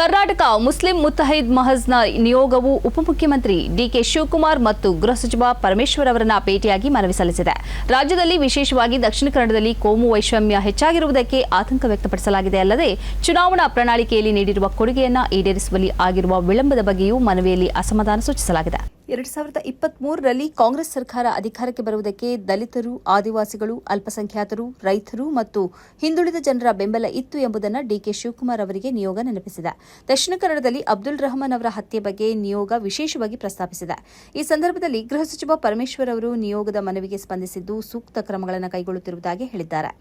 Karnataka Muslim ಮುತ್ತಹೀದ್ ಮಹಜ್ನ ನಿಯೋಗವು ಉಪಮುಖ್ಯಮಂತ್ರಿ DK Shivakumar ಮತ್ತು ಗೃಹ ಸಚಿವ ಪರಮೇಶ್ವರ್ ಅವರನ್ನ ಭೇಟಿಯಾಗಿ ಮನವಿ ಸಲ್ಲಿಸಿದೆ. ರಾಜ್ಯದಲ್ಲಿ ವಿಶೇಷವಾಗಿ ದಕ್ಷಿಣ ಕನ್ನಡದಲ್ಲಿ ಕೋಮು ವೈಷಮ್ಯ ಹೆಚ್ಚಾಗಿರುವುದಕ್ಕೆ ಆತಂಕ ವ್ಯಕ್ತಪಡಿಸಲಾಗಿದೆ. ಅಲ್ಲದೆ, ಚುನಾವಣಾ ಪ್ರಣಾಳಿಕೆಯಲ್ಲಿ ನೀಡಿರುವ ಕೊಡುಗೆಯನ್ನು ಈಡೇರಿಸುವಲ್ಲಿ ಆಗಿರುವ ವಿಳಂಬದ ಬಗ್ಗೆಯೂ ಮನವಿಯಲ್ಲಿ ಅಸಮಾಧಾನ ಸೂಚಿಸಲಾಗಿದೆ. ಎರಡ್ ಸಾವಿರದ ಇಪ್ಪತ್ತ್ ಮೂರರಲ್ಲಿ ಕಾಂಗ್ರೆಸ್ ಸರ್ಕಾರ ಅಧಿಕಾರಕ್ಕೆ ಬರುವುದಕ್ಕೆ ದಲಿತರು, ಆದಿವಾಸಿಗಳು, ಅಲ್ಪಸಂಖ್ಯಾತರು, ರೈತರು ಮತ್ತು ಹಿಂದುಳಿದ ಜನರ ಬೆಂಬಲ ಇತ್ತು ಎಂಬುದನ್ನು ಡಿಕೆ ಶಿವಕುಮಾರ್ ಅವರಿಗೆ ನಿಯೋಗ ನೆನಪಿಸಿದೆ. ದಕ್ಷಿಣ ಕನ್ನಡದಲ್ಲಿ ಅಬ್ದುಲ್ ರಹಮಾನ್ ಅವರ ಹತ್ಯೆ ಬಗ್ಗೆ ನಿಯೋಗ ವಿಶೇಷವಾಗಿ ಪ್ರಸ್ತಾಪಿಸಿದೆ. ಈ ಸಂದರ್ಭದಲ್ಲಿ ಗೃಹ ಸಚಿವ ಪರಮೇಶ್ವರ್ ಅವರು ನಿಯೋಗದ ಮನವಿಗೆ ಸ್ಪಂದಿಸಿದ್ದು ಸೂಕ್ತ ಕ್ರಮಗಳನ್ನು ಕೈಗೊಳ್ಳುತ್ತಿರುವುದಾಗಿ ಹೇಳಿದ್ದಾರೆ.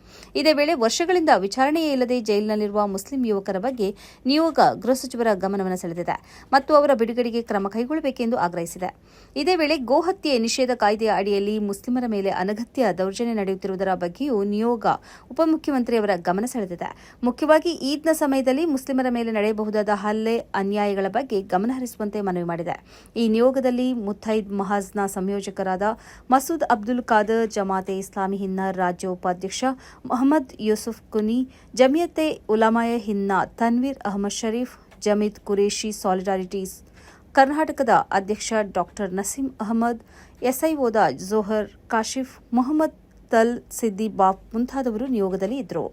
ಇದೇ ವೇಳೆ ವರ್ಷಗಳಿಂದ ವಿಚಾರಣೆಯೇ ಇಲ್ಲದೆ ಜೈಲಿನಲ್ಲಿರುವ ಮುಸ್ಲಿಂ ಯುವಕರ ಬಗ್ಗೆ ನಿಯೋಗ ಗೃಹ ಸಚಿವರ ಗಮನವನ್ನು ಸೆಳೆದಿದೆ ಮತ್ತು ಅವರ ಬಿಡುಗಡೆಗೆ ಕ್ರಮ ಕೈಗೊಳ್ಳಬೇಕೆಂದು ಆಗ್ರಹಿಸಿದೆ. ಇದೇ ವೇಳೆ ಗೋಹತ್ಯೆ ನಿಷೇಧ ಕಾಯ್ದೆಯ ಅಡಿಯಲ್ಲಿ ಮುಸ್ಲಿಮರ ಮೇಲೆ ಅನಗತ್ಯ ದೌರ್ಜನ್ಯ ನಡೆಯುತ್ತಿರುವುದರ ಬಗ್ಗೆಯೂ ನಿಯೋಗ ಉಪಮುಖ್ಯಮಂತ್ರಿಯವರ ಗಮನ ಸೆಳೆದಿದೆ. ಮುಖ್ಯವಾಗಿ ಈದ್ನ ಸಮಯದಲ್ಲಿ ಮುಸ್ಲಿಮರ ಮೇಲೆ ನಡೆಯಬಹುದಾದ ಹಲ್ಲೆ, ಅನ್ಯಾಯಗಳ ಬಗ್ಗೆ ಗಮನಹರಿಸುವಂತೆ ಮನವಿ ಮಾಡಿದೆ. ಈ ನಿಯೋಗದಲ್ಲಿ ಮುಥೈದ್ ಮಹಾಜ್ನ ಸಂಯೋಜಕರಾದ ಮಸೂದ್ ಅಬ್ದುಲ್ ಖಾದರ್, ಜಮಾತೆ ಇಸ್ಲಾಮಿ ಹಿನ್ನ, ರಾಜ್ಯ ಉಪಾಧ್ಯಕ್ಷ ಮೊಹಮ್ಮದ್ ಯೂಸುಫ್ ಕುನಿ ಜಮಿಯತೆ ಉಲಾಮಾಯ ಹಿನ್ನ, ತನ್ವೀರ್ ಅಹಮದ್ ಶರೀಫ್ ಜಮೀದ್ ಕುರೇಶಿ ಸಾಲಿಡಾರಿಟೀಸ್ ಕರ್ನಾಟಕದ ಅಧ್ಯಕ್ಷ ಡಾಕ್ಟರ್ ನಸೀಂ ಅಹಮದ್, ಎಸ್ಐಒದ ಜೋಹರ್, ಕಾಶಿಫ್ ಮೊಹಮ್ಮದ್, ತಲ್ ಸಿದ್ದಿ ಬಾಬ್ ಮುಂತಾದವರು ನಿಯೋಗದಲ್ಲಿ ಇದ್ದರು.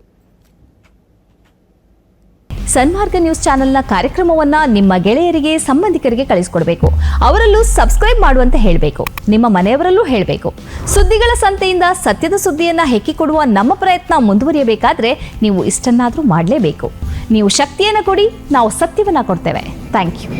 ಸನ್ಮಾರ್ಗ ನ್ಯೂಸ್ ಚಾನೆಲ್ನ ಕಾರ್ಯಕ್ರಮವನ್ನ ನಿಮ್ಮ ಗೆಳೆಯರಿಗೆ, ಸಂಬಂಧಿಕರಿಗೆ ಕಳಿಸಿಕೊಡಬೇಕು. ಅವರಲ್ಲೂ ಸಬ್ಸ್ಕ್ರೈಬ್ ಮಾಡುವಂತೆ ಹೇಳಬೇಕು. ನಿಮ್ಮ ಮನೆಯವರಲ್ಲೂ ಹೇಳಬೇಕು. ಸುದ್ದಿಗಳ ಸಂತೆಯಿಂದ ಸತ್ಯದ ಸುದ್ದಿಯನ್ನ ಹೆಕ್ಕಿಕೊಡುವ ನಮ್ಮ ಪ್ರಯತ್ನ ಮುಂದುವರಿಯಬೇಕಾದ್ರೆ ನೀವು ಇಷ್ಟನ್ನಾದರೂ ಮಾಡಲೇಬೇಕು. ನೀವು ಶಕ್ತಿಯನ್ನು ಕೊಡಿ, ನಾವು ಸತ್ಯವನ್ನು ಕೊಡ್ತೇವೆ. Thank you